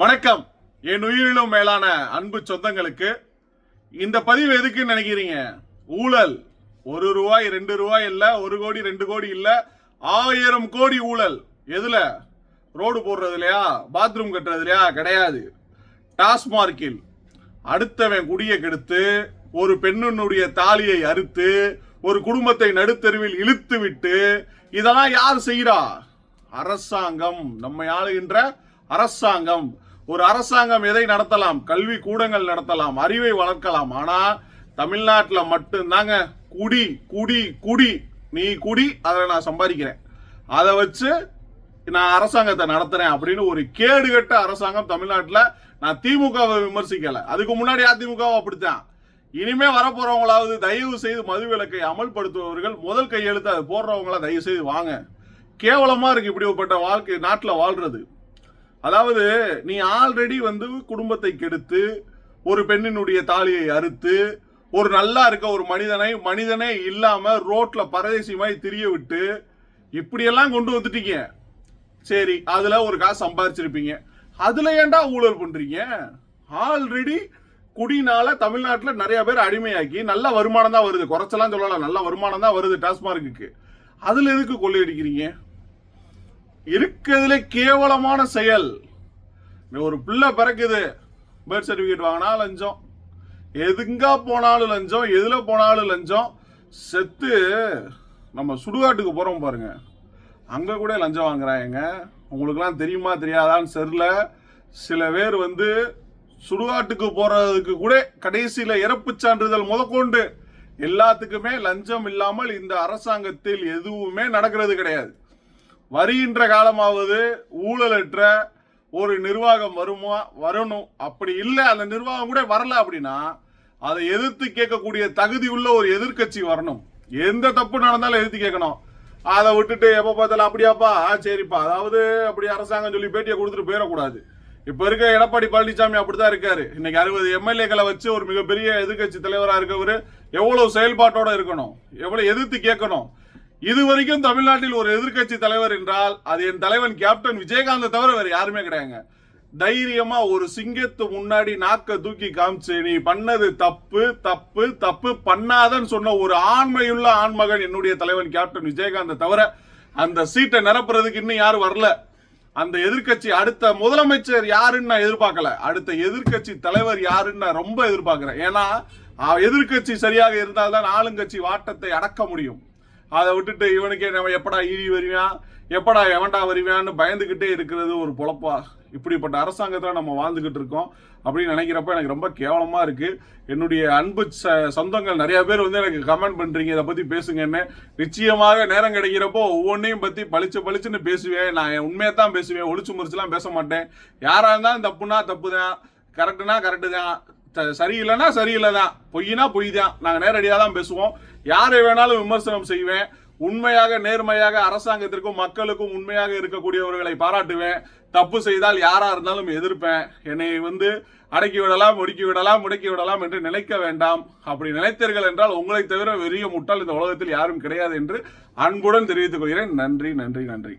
வணக்கம். என் உயிரிலும் மேலான அன்பு சொந்தங்களுக்கு இந்த பதிவு எதுக்குன்னு நினைக்கிறீங்க? ஊழல். ஒரு ரூபாய் ரெண்டு ரூபாய் இல்லை ஒரு கோடி ரெண்டு கோடி இல்லை ஆயிரம் கோடி ஊழல். எதில்? ரோடு போடுறதுலையா பாத்ரூம் கட்டுறதுலையா கிடையாது. டாஸ்மார்க்கில் அடுத்தவன் குடியை கெடுத்து ஒரு பெண்ணினுடைய தாலியை அறுத்து ஒரு குடும்பத்தை நடுத்தெருவில் இழுத்து விட்டு இதெல்லாம் யார் செய்கிறா அரசாங்கம். நம்மை ஆளுகின்ற அரசாங்கம். ஒரு அரசாங்கம் எதை நடத்தலாம்? கல்வி கூடங்கள் நடத்தலாம் அறிவை வளர்க்கலாம். ஆனா தமிழ்நாட்டில் மட்டும்தாங்க. குடி குடி குடி. நீ குடி அதை நான் சம்பாதிக்கிறேன். அதை வச்சு நான் அரசாங்கத்தை நடத்துறேன் அப்படின்னு ஒரு கேடுகட்ட அரசாங்கம் தமிழ்நாட்டில் நான் திமுகவை விமர்சிக்கலை. அதுக்கு முன்னாடி அதிமுகவும் அப்படித்தான். இனிமே வரப்போறவங்களாவது தயவு செய்து மதுவிலக்கை அமல்படுத்துபவர்கள் முதல் கையெழுத்து அதை போடுறவங்கள தயவு செய்து வாங்க. கேவலமா இருக்கு இப்படிப்பட்ட வாழ்க்கை நாட்டில் வாழ்றது. அதாவது நீ ஆல்ரெடி வந்து குடும்பத்தை கெடுத்து ஒரு பெண்ணினுடைய தாலியை அறுத்து ஒரு நல்லா இருக்க ஒரு மனிதனை மனிதனே இல்லாம ரோட்ல பரதேசியமாய் திரிய விட்டு இப்படியெல்லாம் கொண்டு வந்துட்டீங்க. சரி அதுல ஒரு காசு சம்பாதிச்சிருப்பீங்க அதுல ஏன்டா ஊழல் பண்றீங்க? ஆல்ரெடி குடினால தமிழ்நாட்டில் நிறைய பேர் அடிமையாக்கி நல்ல வருமானம் தான் வருது. குறைச்சலாம் சொல்லலாம் நல்ல வருமானம் தான் வருது டாஸ்மார்க்கு அதுல எதுக்கு கொள்ளையடிக்கிறீங்க? இருக்கிறதுல கேவலமான செயல். ஒரு பிள்ளை பிறக்குது. பர்த் சர்டிஃபிகேட் வாங்கினா லஞ்சம். எதுங்க போனாலும் லஞ்சம் எதில் போனாலும் லஞ்சம். செத்து நம்ம சுடுகாட்டுக்கு போகிறோம் பாருங்க. அங்கே கூட லஞ்சம் வாங்குறாங்க உங்களுக்குலாம் தெரியுமா தெரியாதான்னு தெரில சில பேர் வந்து சுடுகாட்டுக்கு போகிறதுக்கு கூட கடைசியில் இறப்பு சான்றிதழ் முதற்கொண்டு. எல்லாத்துக்குமே லஞ்சம் இல்லாமல் இந்த அரசாங்கத்தில் எதுவுமே நடக்கிறது கிடையாது. வருகின்ற காலமாவது ஊழலற்ற ஒரு நிர்வாகம் வருமா வரணும். அப்படி இல்லை அந்த நிர்வாகம் கூட வரல அப்படின்னா அதை எதிர்த்து கேட்கக்கூடிய தகுதி உள்ள ஒரு எதிர்க்கட்சி வரணும். எந்த தப்பு நடந்தாலும் எதிர்த்து கேட்கணும். அதை விட்டுட்டு எப்போ பார்த்தாலும் அப்படியாப்பா? ஆ, சரிப்பா. அதாவது அப்படி அரசாங்கம் சொல்லி பேட்டியை கொடுத்துட்டு போயிடக்கூடாது. இப்போ இருக்க எடப்பாடி பழனிசாமி அப்படிதான் இருக்காரு. இன்னைக்கு அறுபது எம்எல்ஏக்களை வச்சு ஒரு மிகப்பெரிய எதிர்க்கட்சி தலைவராக இருக்கவர் எவ்வளவு செயல்பாட்டோட இருக்கணும்? எவ்வளவு எதிர்த்து கேட்கணும்? இதுவரைக்கும் தமிழ்நாட்டில் ஒரு எதிர்க்கட்சி தலைவர் என்றால் அது என் தலைவன் கேப்டன் விஜயகாந்த் தவிர வேறு யாருமே கிடையாதுங்க தைரியமா ஒரு சிங்கத்து முன்னாடி நாக்க தூக்கி காமிச்சு நீ பண்ணது தப்பு தப்பு தப்பு பண்ணாதன்னு சொன்ன ஒரு ஆண்மையுள்ள ஆண்மகன் என்னுடைய தலைவன் கேப்டன் விஜயகாந்த் தவிர அந்த சீட்டை நிரப்புறதுக்கு இன்னும் யாரும் வரல. அந்த எதிர்க்கட்சி அடுத்த முதலமைச்சர் யாருன்னு நான் எதிர்பார்க்கல. அடுத்த எதிர்க்கட்சி தலைவர் யாருன்னு நான் ரொம்ப எதிர்பார்க்கிறேன். ஏன்னா எதிர்கட்சி எதிர்க்கட்சி சரியாக இருந்தால்தான் ஆளுங்கட்சி வாட்டத்தை அடக்க முடியும். அதை விட்டுட்டு இவனுக்கே நம்ம எப்படா ஈடி வருவான் எப்படா எவன்டா வருவான்னு பயந்துக்கிட்டே இருக்கிறது ஒரு பொழப்பா. இப்படிப்பட்ட அரசாங்கத்தில் நம்ம வாழ்ந்துக்கிட்டு இருக்கோம். அப்படின்னு நினைக்கிறப்ப எனக்கு ரொம்ப கேவலமாக இருக்குது என்னுடைய அன்பு ச- சொந்தங்கள் நிறையா பேர் வந்து எனக்கு கமெண்ட் பண்ணுறீங்க இதை பற்றி பேசுங்கன்னு. நிச்சயமாக நேரம் கிடைக்கிறப்போ ஒவ்வொன்றையும் பற்றி பளிச்சு பளிச்சுன்னு பேசுவேன். நான் என் உண்மையை தான் பேசுவேன். ஒளிச்சு முறிச்சுலாம் பேச மாட்டேன். யாராக இருந்தாலும் தப்புனா தப்பு தான் கரெக்டுனா கரெக்டு தான். சரியில்லைன்னா சரியில்லை தான் பொய்னா பொய் தான் நாங்கள் நேரடியாக தான் பேசுவோம். யாரை வேணாலும் விமர்சனம் செய்வேன். உண்மையாக நேர்மையாக அரசாங்கத்திற்கும் மக்களுக்கும் உண்மையாக இருக்கக்கூடியவர்களை பாராட்டுவேன். தப்பு செய்தால் யாரா இருந்தாலும் எதிர்ப்பேன். என்னை வந்து அடக்கி விடலாம் ஒடுக்கி விடலாம் முடக்கி விடலாம் என்று நினைக்க வேண்டாம். அப்படி நினைத்தீர்கள் என்றால் உங்களை தவிர வெறிய முட்டால் இந்த உலகத்தில் யாரும் கிடையாது என்று அன்புடன் தெரிவித்துக் கொள்கிறேன். நன்றி நன்றி நன்றி.